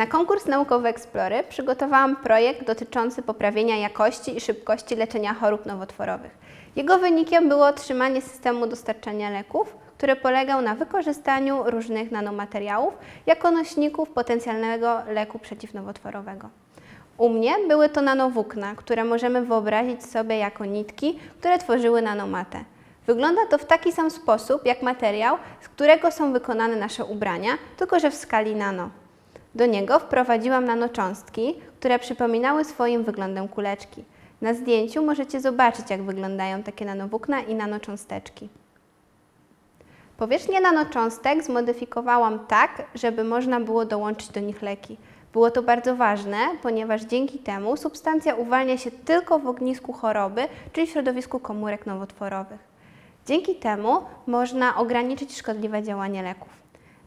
Na konkurs naukowy Explory przygotowałam projekt dotyczący poprawienia jakości i szybkości leczenia chorób nowotworowych. Jego wynikiem było otrzymanie systemu dostarczania leków, który polegał na wykorzystaniu różnych nanomateriałów jako nośników potencjalnego leku przeciwnowotworowego. U mnie były to nanowłókna, które możemy wyobrazić sobie jako nitki, które tworzyły nanomatę. Wygląda to w taki sam sposób jak materiał, z którego są wykonane nasze ubrania, tylko że w skali nano. Do niego wprowadziłam nanocząstki, które przypominały swoim wyglądem kuleczki. Na zdjęciu możecie zobaczyć, jak wyglądają takie nanowłókna i nanocząsteczki. Powierzchnię nanocząstek zmodyfikowałam tak, żeby można było dołączyć do nich leki. Było to bardzo ważne, ponieważ dzięki temu substancja uwalnia się tylko w ognisku choroby, czyli w środowisku komórek nowotworowych. Dzięki temu można ograniczyć szkodliwe działanie leków.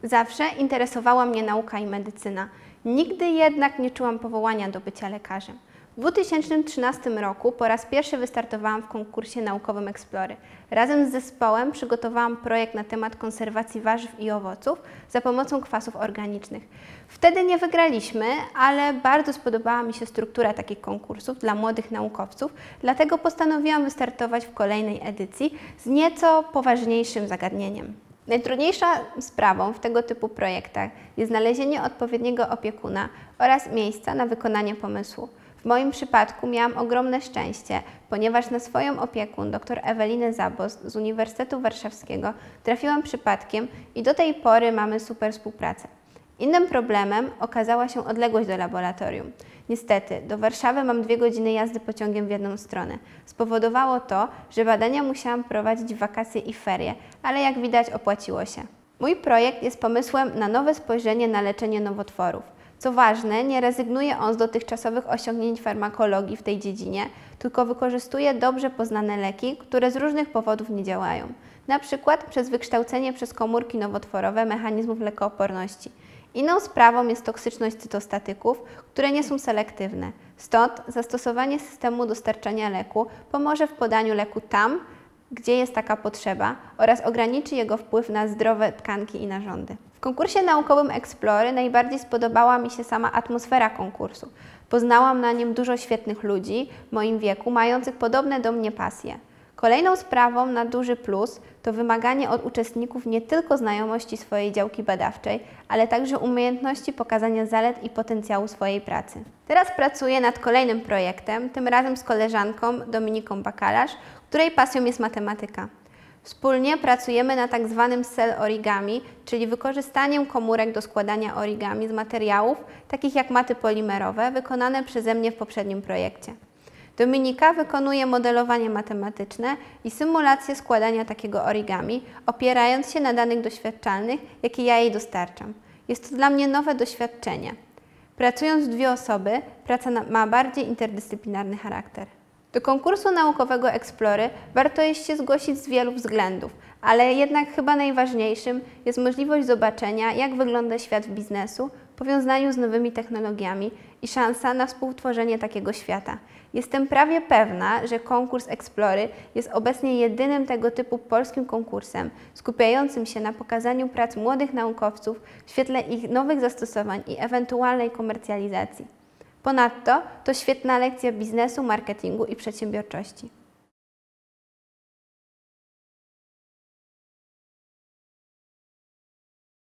Zawsze interesowała mnie nauka i medycyna. Nigdy jednak nie czułam powołania do bycia lekarzem. W 2013 roku po raz pierwszy wystartowałam w konkursie naukowym Explory. Razem z zespołem przygotowałam projekt na temat konserwacji warzyw i owoców za pomocą kwasów organicznych. Wtedy nie wygraliśmy, ale bardzo spodobała mi się struktura takich konkursów dla młodych naukowców, dlatego postanowiłam wystartować w kolejnej edycji z nieco poważniejszym zagadnieniem. Najtrudniejsza sprawą w tego typu projektach jest znalezienie odpowiedniego opiekuna oraz miejsca na wykonanie pomysłu. W moim przypadku miałam ogromne szczęście, ponieważ na swoją opiekun, dr Ewelinę Zabos z Uniwersytetu Warszawskiego, trafiłam przypadkiem i do tej pory mamy super współpracę. Innym problemem okazała się odległość do laboratorium. Niestety, do Warszawy mam dwie godziny jazdy pociągiem w jedną stronę. Spowodowało to, że badania musiałam prowadzić w wakacje i ferie, ale jak widać opłaciło się. Mój projekt jest pomysłem na nowe spojrzenie na leczenie nowotworów. Co ważne, nie rezygnuje on z dotychczasowych osiągnięć farmakologii w tej dziedzinie, tylko wykorzystuje dobrze poznane leki, które z różnych powodów nie działają. Na przykład przez wykształcenie przez komórki nowotworowe mechanizmów lekooporności. Inną sprawą jest toksyczność cytostatyków, które nie są selektywne. Stąd zastosowanie systemu dostarczania leku pomoże w podaniu leku tam, gdzie jest taka potrzeba oraz ograniczy jego wpływ na zdrowe tkanki i narządy. W konkursie naukowym Explory najbardziej spodobała mi się sama atmosfera konkursu. Poznałam na nim dużo świetnych ludzi w moim wieku, mających podobne do mnie pasje. Kolejną sprawą na duży plus to wymaganie od uczestników nie tylko znajomości swojej działki badawczej, ale także umiejętności pokazania zalet i potencjału swojej pracy. Teraz pracuję nad kolejnym projektem, tym razem z koleżanką Dominiką Bakalarz, której pasją jest matematyka. Wspólnie pracujemy na tak zwanym cell origami, czyli wykorzystaniem komórek do składania origami z materiałów takich jak maty polimerowe, wykonane przeze mnie w poprzednim projekcie. Dominika wykonuje modelowanie matematyczne i symulację składania takiego origami, opierając się na danych doświadczalnych, jakie ja jej dostarczam. Jest to dla mnie nowe doświadczenie. Pracując w dwie osoby, praca ma bardziej interdyscyplinarny charakter. Do konkursu naukowego Explory warto jest się zgłosić z wielu względów, ale jednak chyba najważniejszym jest możliwość zobaczenia, jak wygląda świat biznesu powiązaniu z nowymi technologiami i szansa na współtworzenie takiego świata. Jestem prawie pewna, że konkurs Explory jest obecnie jedynym tego typu polskim konkursem, skupiającym się na pokazaniu prac młodych naukowców w świetle ich nowych zastosowań i ewentualnej komercjalizacji. Ponadto to świetna lekcja biznesu, marketingu i przedsiębiorczości.